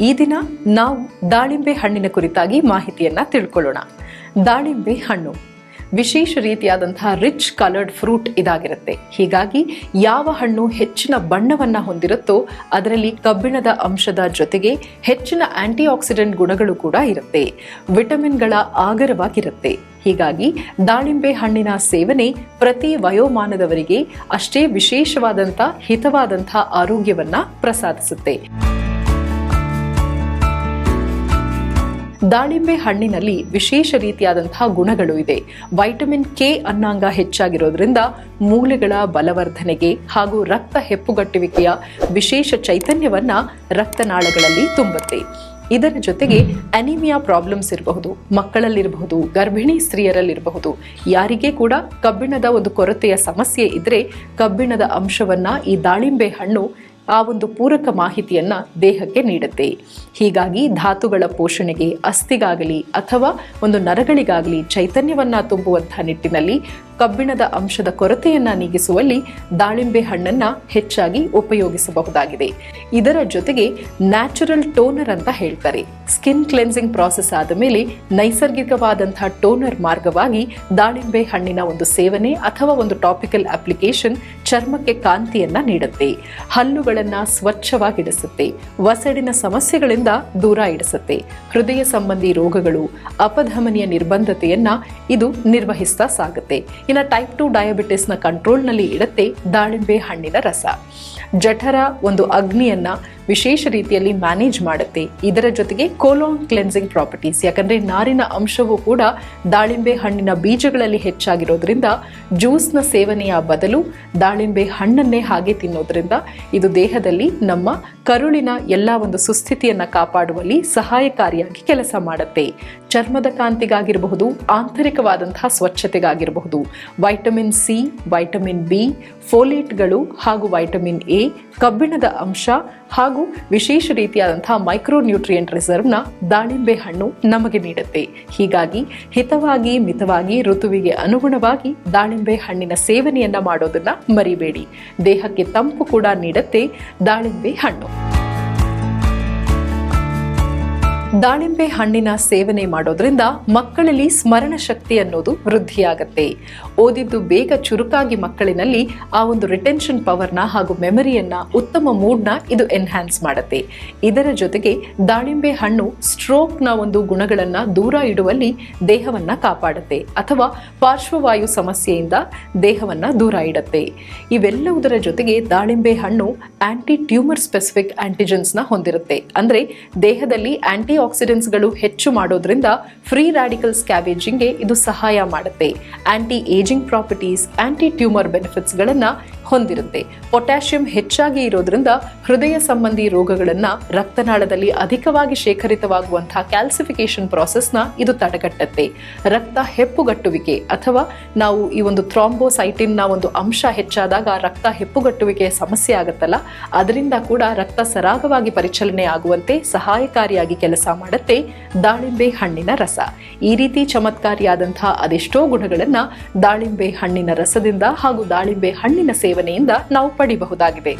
ಈ ದಿನ ನಾವು ದಾಳಿಂಬೆ ಹಣ್ಣಿನ ಕುರಿತಾಗಿ ಮಾಹಿತಿಯನ್ನ ತಿಳ್ಕೊಳ್ಳೋಣ. ದಾಳಿಂಬೆ ಹಣ್ಣು. ವಿಶೇಷ ರೀತಿಯಾದಂತಹ ರಿಚ್ ಕಲರ್ಡ್ ಫ್ರೂಟ್ ಇದಾಗಿರುತ್ತೆ. ಹೀಗಾಗಿ ಯಾವ ಹಣ್ಣು ಹೆಚ್ಚಿನ ಬಣ್ಣವನ್ನು ಹೊಂದಿರುತ್ತೋ ಅದರಲ್ಲಿ ಕಬ್ಬಿಣದ ಅಂಶದ ಜೊತೆಗೆ ಹೆಚ್ಚಿನ ಆಂಟಿ ಆಕ್ಸಿಡೆಂಟ್ ಗುಣಗಳು ಕೂಡ ಇರುತ್ತೆ. ವಿಟಮಿನ್ಗಳ ಆಗರವಾಗಿರುತ್ತೆ. ಹೀಗಾಗಿ ದಾಳಿಂಬೆ ಹಣ್ಣಿನ ಸೇವನೆ ಪ್ರತಿ ವಯೋಮಾನದವರಿಗೆ ಅಷ್ಟೇ ವಿಶೇಷವಾದಂಥ ಹಿತವಾದಂಥ ಆರೋಗ್ಯವನ್ನು ಪ್ರಸಾದಿಸುತ್ತೆ. ದಾಳಿಂಬೆ ಹಣ್ಣಿನಲ್ಲಿ ವಿಶೇಷ ರೀತಿಯಾದಂತಹ ಗುಣಗಳು ಇದೆ. ವೈಟಮಿನ್ ಕೆ ಅನ್ನಾಂಗ ಹೆಚ್ಚಾಗಿರೋದ್ರಿಂದ ಮೂಳೆಗಳ ಬಲವರ್ಧನೆಗೆ ಹಾಗೂ ರಕ್ತ ಹೆಪ್ಪುಗಟ್ಟುವಿಕೆಯ ವಿಶೇಷ ಚೈತನ್ಯವನ್ನ ರಕ್ತನಾಳಗಳಲ್ಲಿ ತುಂಬುತ್ತೆ. ಇದರ ಜೊತೆಗೆ ಅನಿಮಿಯಾ ಪ್ರಾಬ್ಲಮ್ಸ್ ಇರಬಹುದು, ಮಕ್ಕಳಲ್ಲಿರಬಹುದು, ಗರ್ಭಿಣಿ ಸ್ತ್ರೀಯರಲ್ಲಿರಬಹುದು. ಯಾರಿಗೆ ಕೂಡ ಕಬ್ಬಿಣದ ಒಂದು ಕೊರತೆಯ ಸಮಸ್ಯೆ ಇದ್ರೆ ಕಬ್ಬಿಣದ ಅಂಶವನ್ನ ಈ ದಾಳಿಂಬೆ ಹಣ್ಣು ಆ ಒಂದು ಪೂರಕ ಮಾಹಿತಿಯನ್ನ ದೇಹಕ್ಕೆ ನೀಡುತ್ತೆ. ಹೀಗಾಗಿ ಧಾತುಗಳ ಪೋಷಣೆಗೆ ಅಸ್ಥಿಗಾಗಲಿ ಅಥವಾ ಒಂದು ನರಗಳಿಗಾಗಲಿ ಚೈತನ್ಯವನ್ನ ತುಂಬುವಂತಹ ನಿಟ್ಟಿನಲ್ಲಿ ಕಬ್ಬಿಣದ ಅಂಶದ ಕೊರತೆಯನ್ನ ನೀಗಿಸುವಲ್ಲಿ ದಾಳಿಂಬೆ ಹಣ್ಣನ್ನ ಹೆಚ್ಚಾಗಿ ಉಪಯೋಗಿಸಬಹುದಾಗಿದೆ. ಇದರ ಜೊತೆಗೆ ನ್ಯಾಚುರಲ್ ಟೋನರ್ ಅಂತ ಹೇಳ್ತಾರೆ. ಸ್ಕಿನ್ ಕ್ಲೆನ್ಸಿಂಗ್ ಪ್ರಾಸೆಸ್ ಆದ ಮೇಲೆ ನೈಸರ್ಗಿಕವಾದಂತಹ ಟೋನರ್ ಮಾರ್ಗವಾಗಿ ದಾಳಿಂಬೆ ಹಣ್ಣಿನ ಒಂದು ಸೇವನೆ ಅಥವಾ ಒಂದು ಟಾಪಿಕಲ್ ಅಪ್ಲಿಕೇಶನ್ ಚರ್ಮಕ್ಕೆ ಕಾಂತಿಯನ್ನ ನೀಡುತ್ತೆ. ಹಲ್ಲುಗಳನ್ನ ಸ್ವಚ್ಛವಾಗಿಡಿಸುತ್ತೆ. ವಸಡಿನ ಸಮಸ್ಯೆಗಳಿಂದ ದೂರ ಇಡಿಸುತ್ತೆ. ಹೃದಯ ಸಂಬಂಧಿ ರೋಗಗಳು, ಅಪಧಮನಿಯ ನಿರ್ಬಂಧತೆಯನ್ನ ಇದು ನಿರ್ವಹಿಸ್ತಾ ಸಾಗುತ್ತೆ. ಇನ್ನು ಟೈಪ್ ಟು ಡಯಾಬಿಟಿಸ್ನ ಕಂಟ್ರೋಲ್ನಲ್ಲಿ ಇಡುತ್ತೆ ದಾಳಿಂಬೆ ಹಣ್ಣಿನ ರಸ. ಜಠರ ಒಂದು ಅಗ್ನಿಯನ್ನ ವಿಶೇಷ ರೀತಿಯಲ್ಲಿ ಮ್ಯಾನೇಜ್ ಮಾಡುತ್ತೆ. ಇದರ ಜೊತೆಗೆ ಕೋಲೋನ್ ಕ್ಲೆನ್ಸಿಂಗ್ ಪ್ರಾಪರ್ಟೀಸ್, ಯಾಕಂದ್ರೆ ನಾರಿನ ಅಂಶವೂ ಕೂಡ ದಾಳಿಂಬೆ ಹಣ್ಣಿನ ಬೀಜಗಳಲ್ಲಿ ಹೆಚ್ಚಾಗಿರೋದ್ರಿಂದ ಜ್ಯೂಸ್ನ ಸೇವನೆಯ ಬದಲು ದಾಳಿಂಬೆ ಹಣ್ಣನ್ನೇ ಹಾಗೆ ತಿನ್ನೋದ್ರಿಂದ ಇದು ದೇಹದಲ್ಲಿ ನಮ್ಮ ಕರುಳಿನ ಎಲ್ಲ ಒಂದು ಸುಸ್ಥಿತಿಯನ್ನ ಕಾಪಾಡುವಲ್ಲಿ ಸಹಾಯಕಾರಿಯಾಗಿ ಕೆಲಸ ಮಾಡುತ್ತೆ. ಚರ್ಮದ ಕಾಂತಿಗಾಗಿರಬಹುದು, ಆಂತರಿಕವಾದಂತಹ ಸ್ವಚ್ಛತೆಗಾಗಿರಬಹುದು. ವೈಟಮಿನ್ ಸಿ, ವೈಟಮಿನ್ ಬಿ, ಫೋಲೇಟ್ಗಳು ಹಾಗೂ ವೈಟಮಿನ್ ಎ ಕಬ್ಬಿಣದ ಅಂಶ ಹಾಗೂ ವಿಶೇಷ ರೀತಿಯಾದಂತಹ ಮೈಕ್ರೋ ನ್ಯೂಟ್ರಿಯೆಂಟ್ ರಿಸರ್ವ್ನ ದಾಳಿಂಬೆ ಹಣ್ಣು ನಮಗೆ ನೀಡುತ್ತೆ. ಹೀಗಾಗಿ ಹಿತವಾಗಿ ಮಿತವಾಗಿ ಋತುವಿಗೆ ಅನುಗುಣವಾಗಿ ದಾಳಿಂಬೆ ಹಣ್ಣಿನ ಸೇವನೆಯನ್ನ ಮಾಡೋದನ್ನ ಮರಿಬೇಡಿ. ದೇಹಕ್ಕೆ ತಂಪು ಕೂಡ ನೀಡುತ್ತೆ ದಾಳಿಂಬೆ ಹಣ್ಣು. ದಾಳಿಂಬೆ ಹಣ್ಣಿನ ಸೇವನೆ ಮಾಡೋದ್ರಿಂದ ಮಕ್ಕಳಲ್ಲಿ ಸ್ಮರಣ ಶಕ್ತಿ ಅನ್ನೋದು ವೃದ್ಧಿಯಾಗತ್ತೆ. ಓದಿದ್ದು ಬೇಗ ಚುರುಕಾಗಿ ಮಕ್ಕಳಿನಲ್ಲಿ ಆ ಒಂದು ರಿಟೆನ್ಷನ್ ಪವರ್ನ ಹಾಗೂ ಮೆಮರಿಯನ್ನ ಉತ್ತಮ ಮೂಡ್ನ ಇದು ಎನ್ಹ್ಯಾನ್ಸ್ ಮಾಡುತ್ತೆ. ಇದರ ಜೊತೆಗೆ ದಾಳಿಂಬೆ ಹಣ್ಣು ಸ್ಟ್ರೋಕ್ನ ಒಂದು ಗುಣಗಳನ್ನ ದೂರ ಇಡುವಲ್ಲಿ ದೇಹವನ್ನ ಕಾಪಾಡುತ್ತೆ ಅಥವಾ ಪಾರ್ಶ್ವವಾಯು ಸಮಸ್ಯೆಯಿಂದ ದೇಹವನ್ನ ದೂರ ಇಡುತ್ತೆ. ಇವೆಲ್ಲವುದರ ಜೊತೆಗೆ ದಾಳಿಂಬೆ ಹಣ್ಣು ಆಂಟಿ ಟ್ಯೂಮರ್ ಸ್ಪೆಸಿಫಿಕ್ ಆಂಟಿಜೆನ್ಸ್ನ ಹೊಂದಿರುತ್ತೆ. ಅಂದ್ರೆ ದೇಹದಲ್ಲಿ ಆಂಟಿ ಆಕ್ಸಿಡೆಂಟ್ಸ್ಗಳು ಹೆಚ್ಚು ಮಾಡೋದ್ರಿಂದ ಫ್ರೀ ರ್ಯಾಡಿಕಲ್ಸ್ ಸ್ಕ್ಯಾವೇಜಿಂಗ್ಗೆ ಇದು ಸಹಾಯ ಮಾಡುತ್ತೆ. Anti ageing properties anti tumour ಬೆನಿಫಿಟ್ಸ್ಗಳನ್ನ ಹೊಂದಿರುತ್ತೆ. ಪೊಟ್ಯಾಷಿಯಂ ಹೆಚ್ಚಾಗಿ ಇರೋದ್ರಿಂದ ಹೃದಯ ಸಂಬಂಧಿ ರೋಗಗಳನ್ನ ರಕ್ತನಾಳದಲ್ಲಿ ಅಧಿಕವಾಗಿ ಶೇಖರಿತವಾಗುವಂತಹ ಕ್ಯಾಲ್ಸಿಫಿಕೇಶನ್ ಪ್ರಾಸೆಸ್ನ ಇದು ತಡೆಗಟ್ಟುತ್ತೆ. ರಕ್ತ ಹೆಪ್ಪುಗಟ್ಟುವಿಕೆ ಅಥವಾ ನಾವು ಈ ಒಂದು ಥ್ರಾಂಬೋಸೈಟಿನ್ನ ಒಂದು ಅಂಶ ಹೆಚ್ಚಾದಾಗ ರಕ್ತ ಹೆಪ್ಪುಗಟ್ಟುವಿಕೆಯ ಸಮಸ್ಯೆ ಆಗುತ್ತಲ್ಲ, ಅದರಿಂದ ಕೂಡ ರಕ್ತ ಸರಾಗವಾಗಿ ಪರಿಚಲನೆ ಆಗುವಂತೆ ಸಹಾಯಕಾರಿಯಾಗಿ ಕೆಲಸ ಮಾಡುತ್ತೆ ದಾಳಿಂಬೆ ಹಣ್ಣಿನ ರಸ. ಈ ರೀತಿ ಚಮತ್ಕಾರಿಯಾದಂತಹ ಅದೆಷ್ಟೋ ಗುಣಗಳನ್ನ ದಾಳಿಂಬೆ ಹಣ್ಣಿನ ರಸದಿಂದ ಹಾಗೂ ದಾಳಿಂಬೆ ಹಣ್ಣಿನ ಸೇವನೆಯಿಂದ ನಾವು ಪಡಿಬಹುದಾಗಿದೆ.